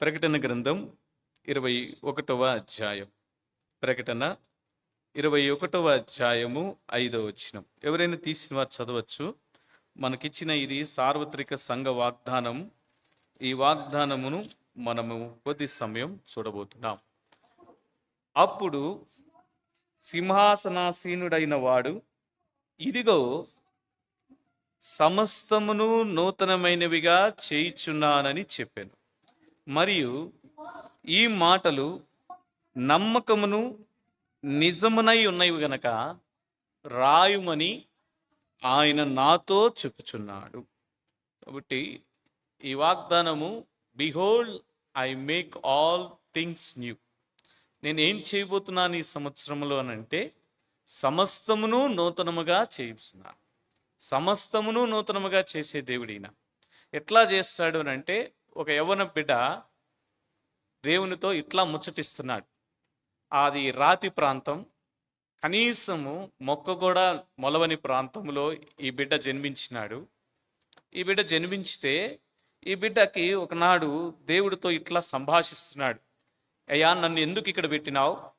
ప్రకటన గ్రంథం ఇరవై ఒకటవ అధ్యాయం. ప్రకటన ఇరవై ఒకటవ అధ్యాయము ఐదవ వచనం. ఎవరైనా తీసిన వారు చదవచ్చు. మనకిచ్చిన ఇది సార్వత్రిక సంఘ వాగ్దానం. ఈ వాగ్దానమును మనము కొద్ది సమయం చూడబోతున్నాం. అప్పుడు సింహాసనాసీనుడైన వాడు ఇదిగో సమస్తమును నూతనమైనవిగా చేయుచున్నానని చెప్పాను. మరియు ఈ మాటలు నమ్మకమును నిజమునై ఉన్నవి గనక రాయుమని ఆయన నాతో చెప్పుచున్నాడు. కాబట్టి ఈ వాగ్దానము behold I make all things new. నేను ఏం చేయబోతున్నాను ఈ సంవత్సరంలో అని అంటే సమస్తమును నూతనముగా చేయిస్తున్నాను సమస్తమును నూతనముగా చేసే దేవుడిన. ఎట్లా చేస్తాడు అని అంటే ఒక యవ్వన బిడ్డ దేవునితో ఇట్లా ముచ్చటిస్తున్నాడు. అది రాతి ప్రాంతం కనీసము మొక్క కూడా మొలవని ప్రాంతంలో ఈ బిడ్డ జన్మించినాడు. ఈ బిడ్డ జన్మించితే ఈ బిడ్డకి ఒకనాడు దేవుడితో ఇట్లా సంభాషిస్తున్నాడు. అయ్యా నన్ను ఎందుకు ఇక్కడ పెట్టినావు?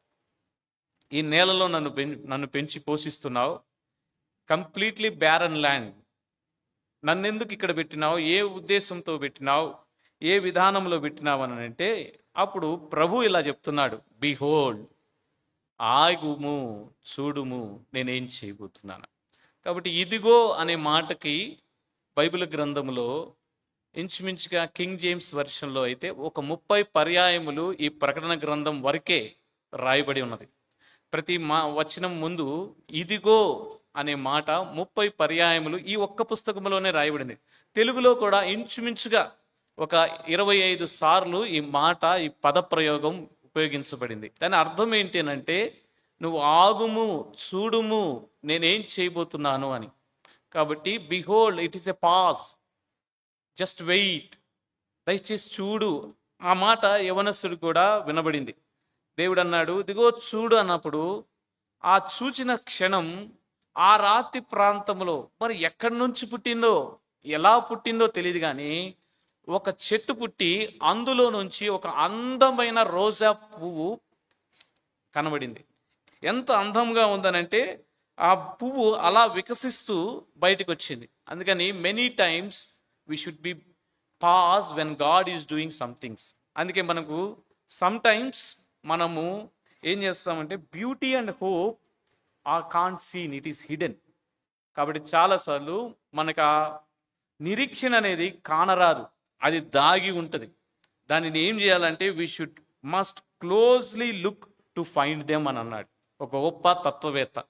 ఈ నేలలో నన్ను పెం- నన్ను పెంచి పోషిస్తున్నావు. కంప్లీట్లీ బ్యారన్ ల్యాండ్ నన్నెందుకు ఇక్కడ పెట్టినావు? ఏ ఉద్దేశంతో పెట్టినావు? ఏ విధానంలో పెట్టినావు అంటే అప్పుడు ప్రభు ఇలా చెప్తున్నాడు బిహోల్డ్ ఆగుము చూడుము నేనేం చేయబోతున్నాను. కాబట్టి ఇదిగో అనే మాటకి బైబిల్ గ్రంథములో ఇంచుమించుగా కింగ్ జేమ్స్ వెర్షన్లో అయితే ఒక ముప్పై పర్యాయములు ఈ ప్రకటన గ్రంథం వరకే రాయబడి ఉన్నది. ప్రతి మా వచనం ముందు ఇదిగో అనే మాట ముప్పై పర్యాయములు ఈ ఒక్క పుస్తకంలోనే రాయబడింది. తెలుగులో కూడా ఇంచుమించుగా ఒక ఇరవై ఐదు సార్లు ఈ మాట ఈ పద ప్రయోగం ఉపయోగించబడింది. దాని అర్థం ఏంటి అని అంటే నువ్వు ఆగుము చూడుము నేనేం చేయబోతున్నాను అని. కాబట్టి behold it is a pass just wait దయచేసి చూడు. ఆ మాట యవనస్తుడు కూడా వినబడింది. దేవుడు అన్నాడు ఇదిగో చూడు అన్నప్పుడు ఆ చూచిన క్షణం ఆ రాతి ప్రాంతంలో మరి ఎక్కడి నుంచి పుట్టిందో ఎలా పుట్టిందో తెలియదు కానీ ఒక చెట్టు పుట్టి అందులో నుంచి ఒక అందమైన రోజా పువ్వు కనబడింది. ఎంత అందంగా ఉందనంటే ఆ పువ్వు అలా వికసిస్తూ బయటకు వచ్చింది అందుకని many times we should be pause when God is doing somethings అందుకే మనకు సమ్ టైమ్స్ మనము ఏం చేస్తామంటే beauty and hope uh concealed it is hidden కాబట్టి చాలాసార్లు మనకు ఆ నిరీక్షణ అనేది కానరాదు. అది దాగి ఉంటుంది. దానిని ఏం చేయాలంటే we should must closely look to find them అని అన్నాడు. ఒక గొప్ప తత్వవేత్త.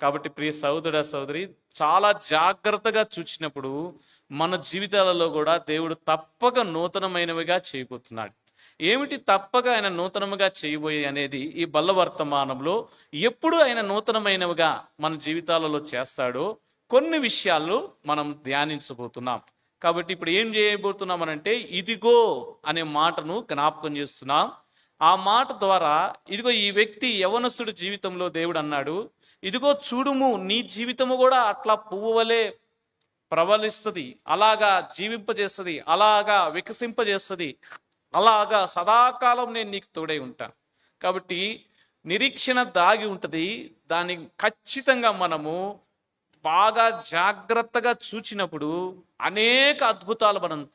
కాబట్టి ప్రియ సహోదర సహోదరి చాలా జాగ్రత్తగా చూసినప్పుడు మన జీవితాలలో కూడా దేవుడు తప్పక నూతనమైనవిగా చేయబోతున్నాడు. ఏమిటి తప్పక ఆయన నూతనముగా చేయబోయే అనేది ఈ బల్ల వర్తమానంలో ఎప్పుడు ఆయన నూతనమైనవిగా మన జీవితాలలో చేస్తాడో కొన్ని విషయాలు మనం ధ్యానించబోతున్నాం. కాబట్టి ఇప్పుడు ఏం చేయబోతున్నామనంటే ఇదిగో అనే మాటను జ్ఞాపకం చేస్తున్నాం. ఆ మాట ద్వారా ఇదిగో ఈ వ్యక్తి యవనస్తుడి జీవితంలో దేవుడు అన్నాడు ఇదిగో చూడుము నీ జీవితము కూడా అట్లా పువ్వు వలె ప్రబలిస్తుంది అలాగా జీవింపజేస్తుంది అలాగా వికసింపజేస్తుంది అలాగా సదాకాలం నేను నీకు తోడై ఉంటాను కాబట్టి నిరీక్షణ దాగి ఉంటుంది దాన్ని ఖచ్చితంగా మనము బాగా జాగ్రత్తగా చూచినప్పుడు అనేక అద్భుతాలు మనం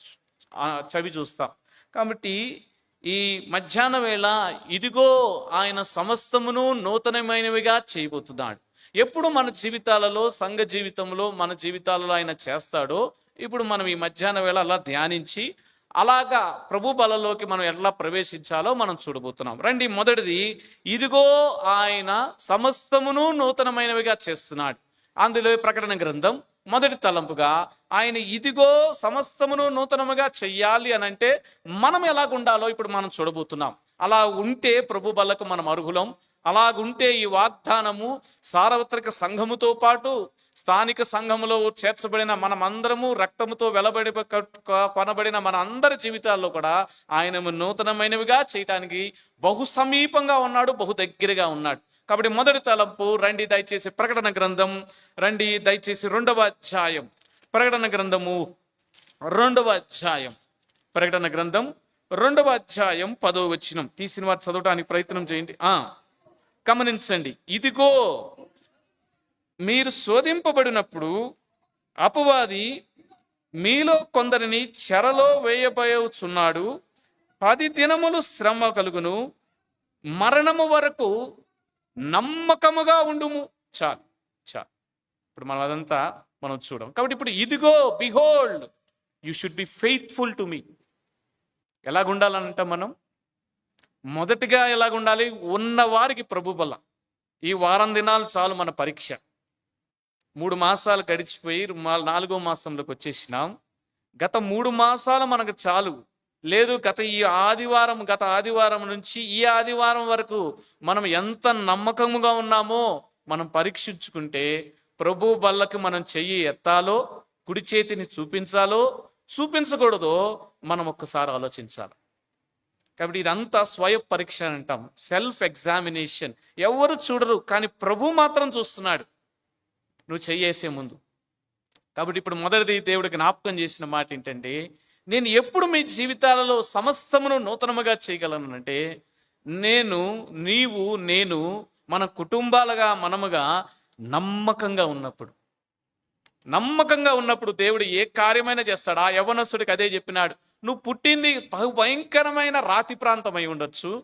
చవి చూస్తాం. కాబట్టి ఈ మధ్యాహ్న వేళ ఇదిగో ఆయన సమస్తమును నూతనమైనవిగా చేయబోతున్నాడు. ఎప్పుడు మన జీవితాలలో సంఘ జీవితంలో మన జీవితాలలో ఆయన చేస్తాడో ఇప్పుడు మనం ఈ మధ్యాహ్న వేళ అలా ధ్యానించి అలాగా ప్రభు బలలోకి మనం ఎలా ప్రవేశించాలో మనం చూడబోతున్నాం. రండి మొదటిది ఇదిగో ఆయన సమస్తమును నూతనమైనవిగా చేస్తున్నాడు. అందులో ప్రకటన గ్రంథం మొదటి తలంపుగా ఆయన ఇదిగో సమస్తమును నూతనముగా చెయ్యాలి అని అంటే మనం ఎలాగుండాలో ఇప్పుడు మనం చూడబోతున్నాం. అలా ఉంటే ప్రభు బలకు మనం అర్హులం. అలాగుంటే ఈ వాగ్దానము సార్వత్రిక సంఘముతో పాటు స్థానిక సంఘములో చేర్చబడిన మనమందరము రక్తముతో వెలబడి కొనబడిన మన అందరి జీవితాల్లో కూడా ఆయన నూతనమైనవిగా చేయటానికి బహు సమీపంగా ఉన్నాడు బహు దగ్గరగా ఉన్నాడు. కాబట్టి మొదటి తలంపు రండి దయచేసి ప్రకటన గ్రంథం రండి దయచేసి రెండవ అధ్యాయం. ప్రకటన గ్రంథము రెండవ అధ్యాయం. ప్రకటన గ్రంథం రెండవ అధ్యాయం పదో వచ్చినం తీసిన వారు చదవటానికి ప్రయత్నం చేయండి. ఆ గమనించండి. ఇదిగో మీరు శోధింపబడినప్పుడు అపవాది మీలో కొందరిని చెరలో వేయబోచున్నాడు. పది దినములు శ్రమ కలుగును. మరణము వరకు నమ్మకముగా ఉండుము. చాలు చాలు ఇప్పుడు మనం అదంతా మనం చూడం. కాబట్టి ఇప్పుడు ఇదిగో behold you should be faithful to me ఎలాగుండాలంట మనం? మొదటిగా ఎలాగుండాలి? ఉన్న వారికి ప్రభు బల ఈ వారం దినాలు చాలు మన పరీక్ష. మూడు మాసాలు గడిచిపోయి నాలుగో మాసంలోకి వచ్చేసినాం. గత మూడు మాసాలు మనకు చాలు. లేదు గత ఈ ఆదివారం గత ఆదివారం నుంచి ఈ ఆదివారం వరకు మనం ఎంత నమ్మకముగా ఉన్నామో మనం పరీక్షించుకుంటే ప్రభు బల్లకి మనం చెయ్యి ఎత్తాలో కుడి చేతిని చూపించాలో చూపించకూడదో మనం ఒక్కసారి ఆలోచించాలి. కాబట్టి ఇదంతా స్వయ పరీక్ష అని అంటాం. సెల్ఫ్ ఎగ్జామినేషన్ ఎవరు చూడరు కానీ ప్రభు మాత్రం చూస్తున్నాడు. నువ్వు చెయ్యేసే ముందు. కాబట్టి ఇప్పుడు మొదటిది దేవుడికి జ్ఞాపకం చేసిన మాట ఏంటంటే నేను ఎప్పుడు మీ జీవితాలలో సమస్తమును నూతనముగా చేయగలను అంటే నేను నీవు నేను మన కుటుంబాలుగా మనముగా నమ్మకంగా ఉన్నప్పుడు నమ్మకంగా ఉన్నప్పుడు దేవుడు ఏ కార్యమైనా చేస్తాడు? ఆ యవనస్తుడికి అదే చెప్పినాడు. నువ్వు పుట్టింది బహు భయంకరమైన రాతి ప్రాంతమై ఉండొచ్చు.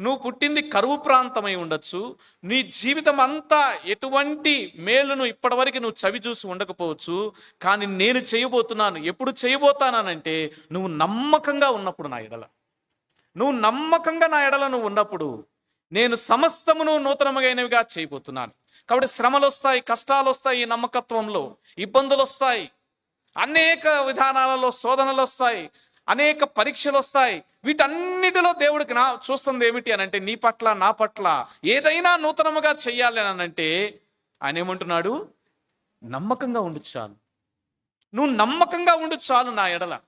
నువ్వు పుట్టింది కరువు ప్రాంతమై ఉండొచ్చు. నీ జీవితం అంతా ఎటువంటి మేలును ఇప్పటివరకు నువ్వు చవి చూసి ఉండకపోవచ్చు. కానీ నేను చేయబోతున్నాను. ఎప్పుడు చేయబోతానంటే నువ్వు నమ్మకంగా ఉన్నప్పుడు నా ఎడల. నువ్వు నమ్మకంగా నా ఎడల నువ్వు ఉన్నప్పుడు నేను సమస్తమును నూతనమైనవిగా చేయబోతున్నాను. కాబట్టి శ్రమలు వస్తాయి కష్టాలు వస్తాయి ఈ నమ్మకత్వంలో. ఇబ్బందులు వస్తాయి అనేక విధానాలలో శోధనలు వస్తాయి అనేక పరీక్షలు వస్తాయి. వీటన్నిటిలో దేవుడికి నా చూస్తుంది ఏమిటి అని అంటే నీ పట్ల నా పట్ల ఏదైనా నూతనముగా చెయ్యాలి అని అంటే ఆయన ఏమంటున్నాడు? నమ్మకంగా ఉండు చాలు. నువ్వు నమ్మకంగా ఉండు చాలు నా ఎడల.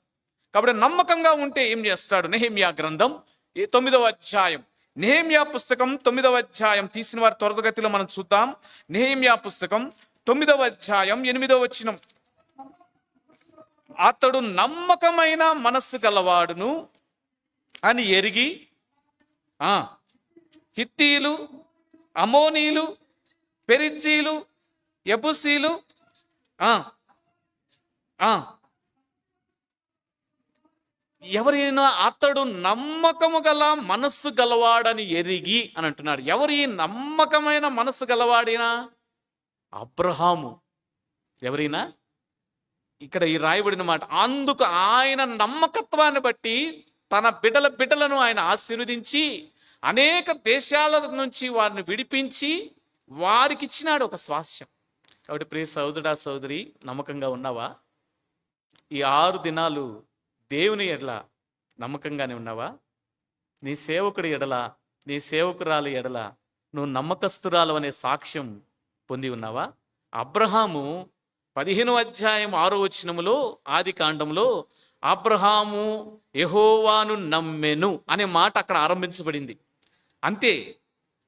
కాబట్టి నమ్మకంగా ఉంటే ఏం చేస్తాడు? నెహేమియా గ్రంథం తొమ్మిదవ అధ్యాయం. నెహేమియా పుస్తకం తొమ్మిదవ అధ్యాయం. తీసిన వారి త్వరగతిలో మనం చూద్దాం. నెహేమియా పుస్తకం తొమ్మిదవ అధ్యాయం ఎనిమిదవ వచ్చినం అతడు నమ్మకమైన మనస్సు గలవాడును అని ఎరిగి ఆ హిత్తీలు అమోనీలు పెరిజీలు ఎబుసీలు ఆ ఆ ఎవరైనా అతడు నమ్మకము గల మనస్సు గలవాడని ఎరిగి అని అంటున్నాడు. ఎవరి నమ్మకమైన మనస్సు గలవాడినా? అబ్రహాము. ఎవరైనా? ఇక్కడ ఈ రాయబడిన మాట అందుకు ఆయన నమ్మకత్వాన్ని బట్టి తన బిడ్డల బిడ్డలను ఆయన ఆశీర్వదించి అనేక దేశాల నుంచి వారిని విడిపించి వారికి ఇచ్చినాడు ఒక స్వాస్యం. కాబట్టి ప్రియ సోదరుడా సోదరి నమ్మకంగా ఉన్నావా? ఈ ఆరు దినాలు దేవుని ఎడల నమ్మకంగానే ఉన్నావా? నీ సేవకుడి ఎడల నీ సేవకురాలి ఎడల నువ్వు నమ్మకస్తురాలు అనే సాక్ష్యం పొంది ఉన్నావా? అబ్రహాము పదిహేను అధ్యాయం ఆరో వచనములో ఆది కాండంలో అబ్రహాము యహోవాను నమ్మెను అనే మాట అక్కడ ఆరంభించబడింది. అంతే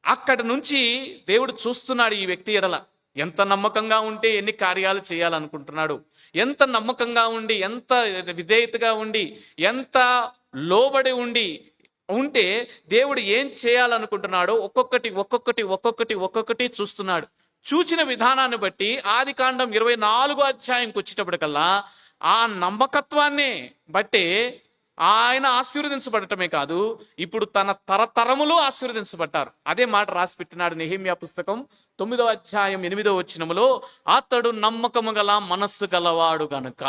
అక్కడి నుంచి దేవుడు చూస్తున్నాడు ఈ వ్యక్తి ఎడల. ఎంత నమ్మకంగా ఉంటే ఎన్ని కార్యాలు చేయాలనుకుంటున్నాడు. ఎంత నమ్మకంగా ఉండి ఎంత విధేయతగా ఉండి ఎంత లోబడి ఉండి ఉంటే దేవుడు ఏం చేయాలనుకుంటున్నాడో ఒక్కొక్కటి ఒక్కొక్కటి ఒక్కొక్కటి ఒక్కొక్కటి చూస్తున్నాడు. చూచిన విధానాన్ని బట్టి ఆది కాండం ఇరవై నాలుగో అధ్యాయంకి వచ్చేటప్పటికల్లా ఆ నమ్మకత్వాన్ని బట్టే ఆయన ఆశీర్వదించబడటమే కాదు ఇప్పుడు తన తరతరములు ఆశీర్వదించబడ్డారు. అదే మాట రాసి పెట్టినాడు నెహిమ్యా పుస్తకం తొమ్మిదవ అధ్యాయం ఎనిమిదవ వచ్చినములో అతడు నమ్మకము గల మనస్సు గలవాడు గనుక.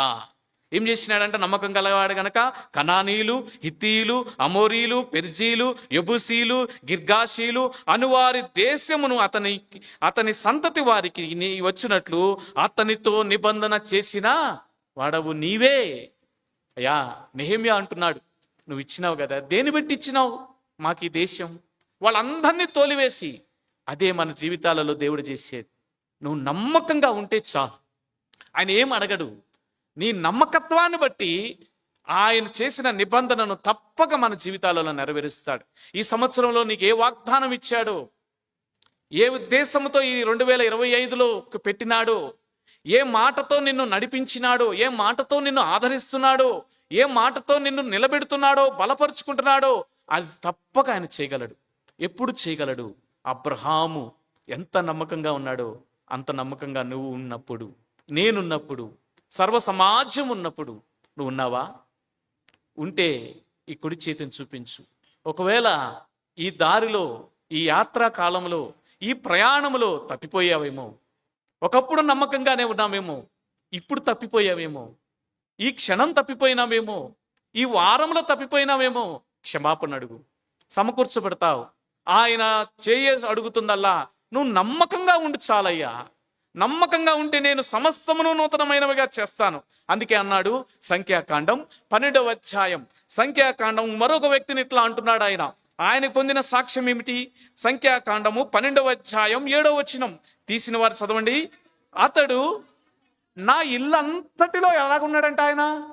ఏం చేసినాడంటే నమ్మకం గలవాడు గనక కనానీలు హిత్తీలు అమోరీలు పెర్జీలు యబుసీలు గిర్గాషీలు అనువారి దేశమును అతని అతని సంతతి వారికి నీ వచ్చినట్లు అతనితో నిబంధన చేసిన వాడవు నీవే. అయ్యా నెహమ్యా అంటున్నాడు నువ్వు ఇచ్చినావు కదా దేని బట్టి ఇచ్చినావు? మాకు ఈ దేశం. వాళ్ళందరినీ తోలివేసి అదే మన జీవితాలలో దేవుడు చేసేది. నువ్వు నమ్మకంగా ఉంటే చాలు. ఆయన ఏం అడగడు నీ నమ్మకత్వాన్ని బట్టి ఆయన చేసిన నిబంధనను తప్పక మన జీవితాలలో నెరవేరుస్తాడు. ఈ సంవత్సరంలో నీకు ఏ వాగ్దానం ఇచ్చాడో? ఏ ఉద్దేశంతో ఈ రెండు వేల ఇరవై ఐదులో పెట్టినాడో? ఏ మాటతో నిన్ను నడిపించినాడో? ఏ మాటతో నిన్ను ఆదరిస్తున్నాడో? ఏ మాటతో నిన్ను నిలబెడుతున్నాడో బలపరుచుకుంటున్నాడో అది తప్పక ఆయన చేయగలడు. ఎప్పుడు చేయగలడు? అబ్రహాము ఎంత నమ్మకంగా ఉన్నాడో అంత నమ్మకంగా నువ్వు ఉన్నప్పుడు నేనున్నప్పుడు సర్వ సమాజం ఉన్నప్పుడు నువ్వు ఉన్నావా? ఉంటే ఈ కుడి చేతిని చూపించు. ఒకవేళ ఈ దారిలో ఈ యాత్రా కాలంలో ఈ ప్రయాణంలో తప్పిపోయావేమో ఒకప్పుడు నమ్మకంగానే ఉన్నామేమో ఇప్పుడు తప్పిపోయావేమో ఈ క్షణం తప్పిపోయినావేమో ఈ వారంలో తప్పిపోయినావేమో క్షమాపణ అడుగు. సమకూర్చబడతావు. ఆయన చేయ అడుగుతుందల్లా నువ్వు నమ్మకంగా ఉండి చాలయ్యా. నమ్మకంగా ఉంటే నేను సమస్తమును నూతనమైనవిగా చేస్తాను. అందుకే అన్నాడు సంఖ్యాకాండం పన్నెండవ అధ్యాయం. సంఖ్యాకాండం మరొక వ్యక్తిని ఇట్లా అంటున్నాడు ఆయన. ఆయన పొందిన సాక్ష్యం ఏమిటి? సంఖ్యాకాండము పన్నెండవ అధ్యాయం ఏడవ వచనం. తీసిన వారు చదవండి. అతడు నా ఇల్లు అంతటిలో ఎలాగున్నాడంట ఆయన?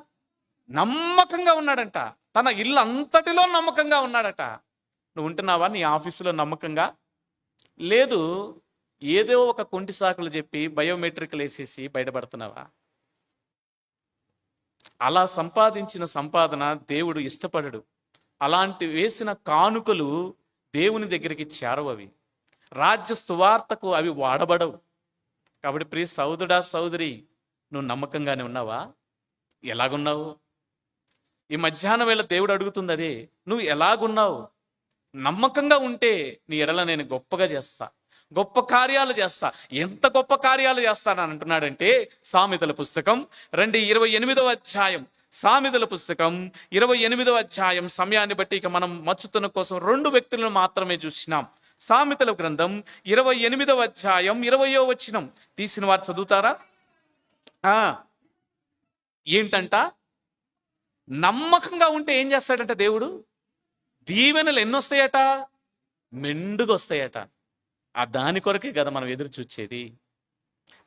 నమ్మకంగా ఉన్నాడంట. తన ఇల్లు అంతటిలో నమ్మకంగా ఉన్నాడట. నువ్వు ఉంటున్నావా? నీ ఆఫీసులో నమ్మకంగా? లేదు. ఏదో ఒక కొంటి సాకులు చెప్పి బయోమెట్రిక్లు వేసేసి బయటపడుతున్నావా? అలా సంపాదించిన సంపాదన దేవుడు ఇష్టపడడు. అలాంటి వేసిన కానుకలు దేవుని దగ్గరికి చేరవవి రాజ్య స్తువార్తకు అవి వాడబడవు. కాబట్టి ప్రియ సౌదుడా సౌదరి నువ్వు నమ్మకంగానే ఉన్నావా? ఎలాగున్నావు? ఈ మధ్యాహ్నం వేళ దేవుడు అడుగుతుంది అదే నువ్వు ఎలాగున్నావు? నమ్మకంగా ఉంటే నీ ఎడల నేను గొప్పగా చేస్తా. గొప్ప కార్యాలు చేస్తా. ఎంత గొప్ప కార్యాలు చేస్తానని అంటున్నాడంటే సామెతల పుస్తకం రెండు ఇరవై ఎనిమిదవ అధ్యాయం. సామెతల పుస్తకం ఇరవై ఎనిమిదవ అధ్యాయం. సమయాన్ని బట్టి ఇక మనం మచ్చుతున్న కోసం రెండు వ్యక్తులను మాత్రమే చూసినాం. సామెతల గ్రంథం ఇరవై ఎనిమిదవ అధ్యాయం ఇరవయో వచ్చినం తీసిన వారు చదువుతారా? ఏంటంట? నమ్మకంగా ఉంటే ఏం చేస్తాడంట దేవుడు? దీవెనలు ఎన్నొస్తాయట? మెండుగా వస్తాయట ఆ దాని కొరకే కదా మనం ఎదురు చూచేది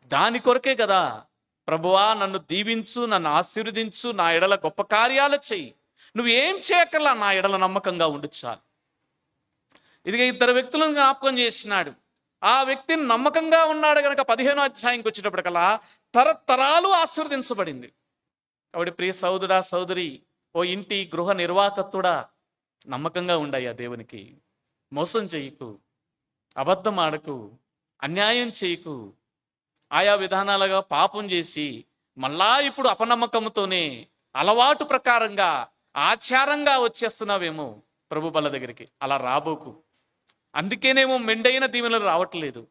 దాని కొరకే కదా ప్రభువా నన్ను దీవించు నన్ను ఆశీర్వదించు నా ఎడల గొప్ప కార్యాలు చెయ్యి. నువ్వేం చేయక్కర్లా నా ఎడల నమ్మకంగా ఉండు చాలు. ఇదిగ ఇద్దరు వ్యక్తులను జ్ఞాపకం చేసినాడు. ఆ వ్యక్తిని నమ్మకంగా ఉన్నాడు కనుక పదిహేను అధ్యాయంకి వచ్చేటప్పటికల్లా తరతరాలు ఆశీర్వదించబడింది. కాబట్టి ప్రియ సౌదుడా సౌదరి ఓ ఇంటి గృహ నిర్వాహకత్తుడా నమ్మకంగా ఉండయ్యా దేవునికి? మోసం చేయకు. అబద్ధం ఆడకు అన్యాయం చేయకు ఆయా విధానాలుగా పాపం చేసి మళ్ళా ఇప్పుడు అపనమ్మకంతోనే అలవాటు ప్రకారంగా ఆచారంగా వచ్చేస్తున్నావేమో ప్రభు బల దగ్గరికి. అలా రాబోకు. అందుకేనేమో మెండైన దీవెనలు రావట్లేదు.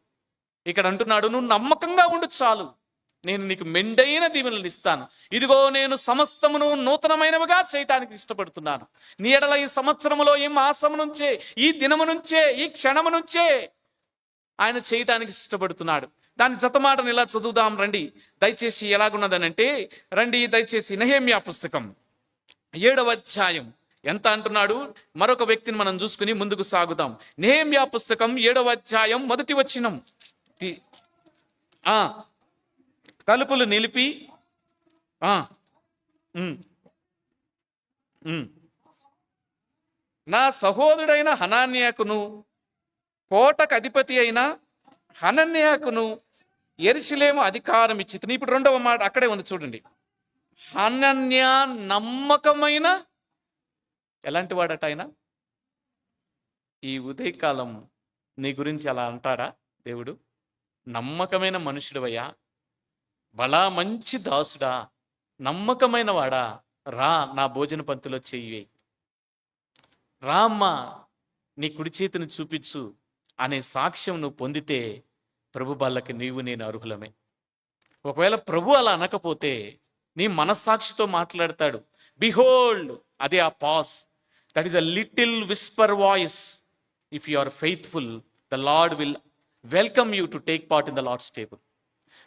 ఇక్కడ అంటున్నాడు నువ్వు నమ్మకంగా ఉండు చాలు. నేను నీకు మెండైన దీవెనలు ఇస్తాను. ఇదిగో నేను సమస్తమును నూతనమైనవిగా చేయటానికి ఇష్టపడుతున్నాను. నీ ఎడల ఈ సంవత్సరములో ఈ మాసము నుంచే ఈ దినము నుంచే ఈ క్షణము నుంచే ఆయన చేయటానికి ఇష్టపడుతున్నాడు. దాని జతమాటను ఇలా చదువుదాం రండి. దయచేసి ఎలాగున్నదనంటే రండి దయచేసి నహేమ్యా పుస్తకం. ఏడవ అధ్యాయం. ఎంత అంటున్నాడు? మరొక వ్యక్తిని మనం చూసుకుని ముందుకు సాగుదాం. నెహేమ్యా పుస్తకం ఏడవ అధ్యాయం మొదటి వచ్చినం తి- ఆ తలుపులు నిలిపి ఆ నా సహోదరుడైన హనాన్యాకును కోటకు అధిపతి అయిన హనన్యాకును ఎరిశిలేము అధికారం ఇచ్చి ఇప్పుడు రెండవ మాట అక్కడే ఉంది చూడండి. హనన్య నమ్మకమైన ఎలాంటి వాడట ఆయన? ఈ ఉదయకాలం నీ గురించి అలా అంటాడా దేవుడు? నమ్మకమైన మనుషుడవయ్యా. బలా మంచి దాసుడా. నమ్మకమైన వాడా. రా నా భోజన పంతులో చెయ్యి రా నీ కుడి చేతిని చూపించు. అనే సాక్ష్యం నువ్వు పొందితే ప్రభు బాళ్ళకి నీవు నేను అర్హులమే. ఒకవేళ ప్రభు అలా అనకపోతే నీ మనస్సాక్షితో మాట్లాడతాడు. బిహోల్డ్ అదే ఆ pass. That is a little whisper voice if you are faithful the Lord will welcome you to take part in the Lord's table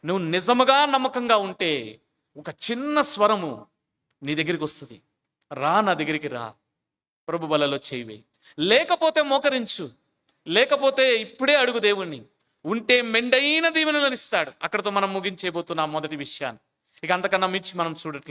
నువ్వు నిజముగా నమ్మకంగా ఉంటే ఒక చిన్న స్వరము నీ దగ్గరికి వస్తుంది. రా నా దగ్గరికి రా. ప్రభు బలలో చేయి లేకపోతే మోకరించు. లేకపోతే ఇప్పుడే అడుగు దేవుణ్ణి. ఉంటే మెండైన దీవెనలను ఇస్తాడు. అక్కడతో మనం ముగించేబోతున్నాం మొదటి విషయాన్ని. ఇక అంతకన్నా మించి మనం చూడట్లేదు.